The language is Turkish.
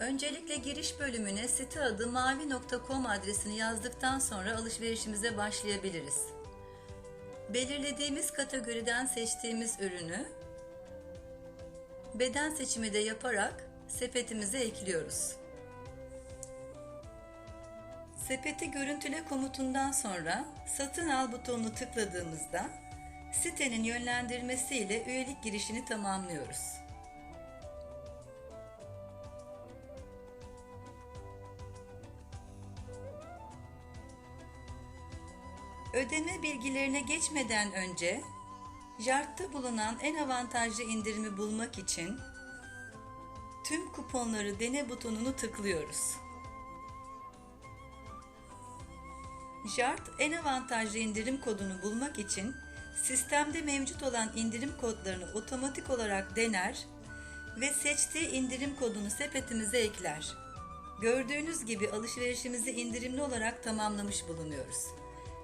Öncelikle giriş bölümüne site adı mavi.com adresini yazdıktan sonra alışverişimize başlayabiliriz. Belirlediğimiz kategoriden seçtiğimiz ürünü beden seçimi de yaparak sepetimize ekliyoruz. Sepeti görüntüle komutundan sonra satın al butonunu tıkladığımızda sitenin yönlendirmesiyle üyelik girişini tamamlıyoruz. Ödeme bilgilerine geçmeden önce Jart'ta bulunan en avantajlı indirimi bulmak için tüm kuponları dene butonunu tıklıyoruz. Jart en avantajlı indirim kodunu bulmak için sistemde mevcut olan indirim kodlarını otomatik olarak dener ve seçtiği indirim kodunu sepetimize ekler. Gördüğünüz gibi alışverişimizi indirimli olarak tamamlamış bulunuyoruz.